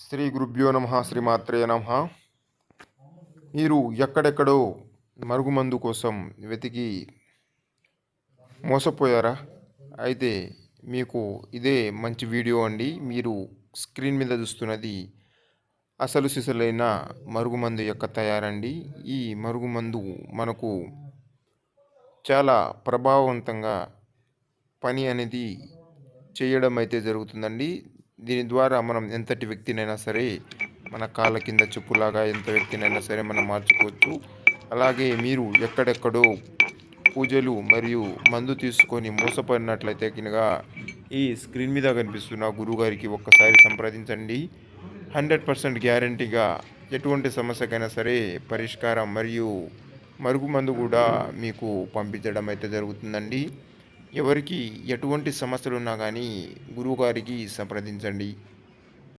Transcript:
శ్రీ గురుభ్యో నమ శ్రీమాత్రే నమ. మీరు ఎక్కడెక్కడో మరుగుమందు కోసం వెతికి మోసపోయారా? అయితే మీకు ఇదే మంచి వీడియో అండి. మీరు స్క్రీన్ మీద చూస్తున్నది అసలు సిసలైన మరుగుమందు యొక్క తయారండి. ఈ మరుగుమందు మనకు చాలా ప్రభావవంతంగా పని అనేది చేయడం అయితే జరుగుతుందండి. దీని ద్వారా మనం ఎంతటి వ్యక్తినైనా సరే మన కాళ్ళ కింద చెప్పులాగా ఎంత వ్యక్తినైనా సరే మనం మార్చుకోవచ్చు. అలాగే మీరు ఎక్కడెక్కడో పూజలు మరియు మందు తీసుకొని మోసపడినట్లయితే కనుక ఈ స్క్రీన్ మీద కనిపిస్తున్న గురుగారికి ఒక్కసారి సంప్రదించండి. హండ్రెడ్ పర్సెంట్ గ్యారంటీగా ఎటువంటి సమస్యకైనా సరే పరిష్కారం మరియు మరుగుమందు కూడా మీకు పంపించడం అయితే జరుగుతుందండి. ఎవరికి ఎటువంటి సమస్యలు ఉన్నా కానీ గురువుగారికి సంప్రదించండి.